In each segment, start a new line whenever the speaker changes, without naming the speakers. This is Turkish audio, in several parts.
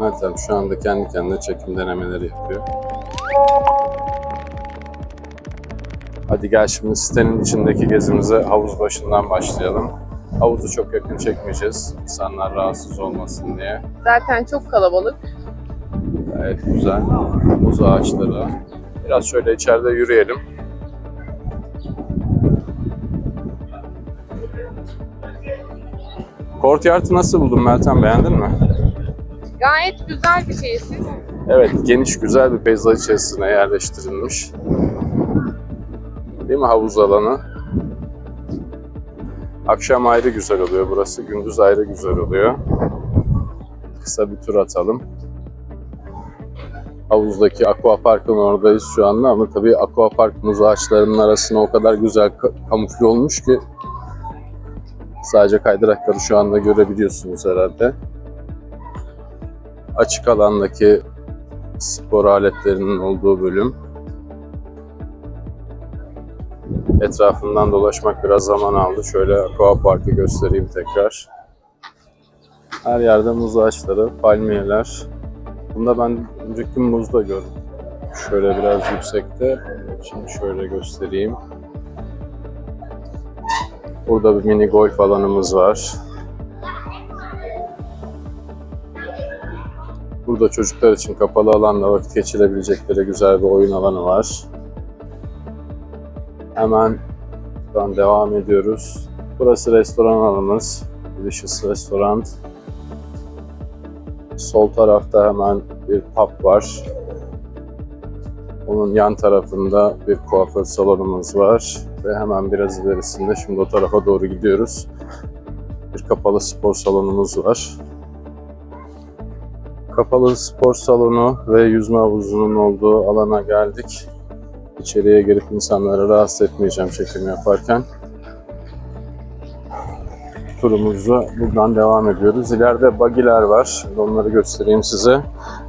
Meltem şu anda kendi kendine çekim denemeleri yapıyor. Hadi gel şimdi sitenin içindeki gezimize havuz başından başlayalım. Havuzu çok yakın çekmeyeceğiz. İnsanlar rahatsız olmasın diye.
Zaten çok kalabalık.
Gayet güzel. Muz ağaçları. Biraz şöyle içeride yürüyelim. Courtyard'ı nasıl buldun Meltem? Beğendin mi?
Gayet güzel bir tesis.
Evet, geniş güzel bir peyzaj içerisine yerleştirilmiş. Değil mi havuz alanı? Akşam ayrı güzel oluyor burası, gündüz ayrı güzel oluyor. Kısa bir tur atalım. Havuzdaki aquaparkın oradayız şu anda ama tabii aquapark muz ağaçlarının arasına o kadar güzel ka- kamufle olmuş ki sadece kaydırakları şu anda görebiliyorsunuz herhalde. Açık alandaki spor aletlerinin olduğu bölüm. Etrafından dolaşmak biraz zaman aldı. Şöyle aqua parkı göstereyim tekrar. Her yerde muz ağaçları, palmiyeler. Bunda ben önceki muzda gördüm. Şöyle biraz yüksekte. Şimdi şöyle göstereyim. Burada bir mini golf alanımız var. Burada çocuklar için kapalı alanda vakit geçirebilecekleri güzel bir oyun alanı var. Hemen buradan devam ediyoruz. Burası restoran alanımız. Delicious Restaurant. Sol tarafta hemen bir pub var. Onun yan tarafında bir kuaför salonumuz var. Ve hemen biraz ilerisinde şimdi o tarafa doğru gidiyoruz. Bir kapalı spor salonumuz var. Kapalı spor salonu ve yüzme havuzunun olduğu alana geldik. İçeriye girip insanları rahatsız etmeyeceğim çekim yaparken. Turumuzu buradan devam ediyoruz. İleride bagiler var. Onları göstereyim size.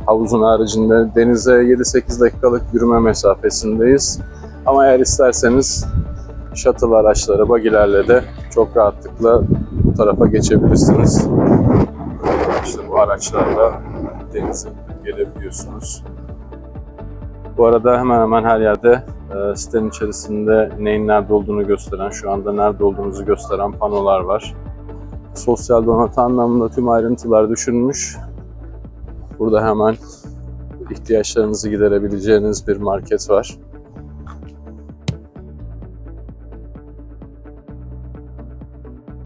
Havuzun haricinde denize 7-8 dakikalık yürüme mesafesindeyiz. Ama eğer isterseniz shuttle araçları, bagilerle de çok rahatlıkla bu tarafa geçebilirsiniz. İşte bu araçlarla denize gelebiliyorsunuz. Bu arada hemen hemen her yerde e, sitenin içerisinde neyin nerede olduğunu gösteren, şu anda nerede olduğunuzu gösteren panolar var. Sosyal donatı anlamında tüm ayrıntılar düşünülmüş. Burada hemen ihtiyaçlarınızı giderebileceğiniz bir market var.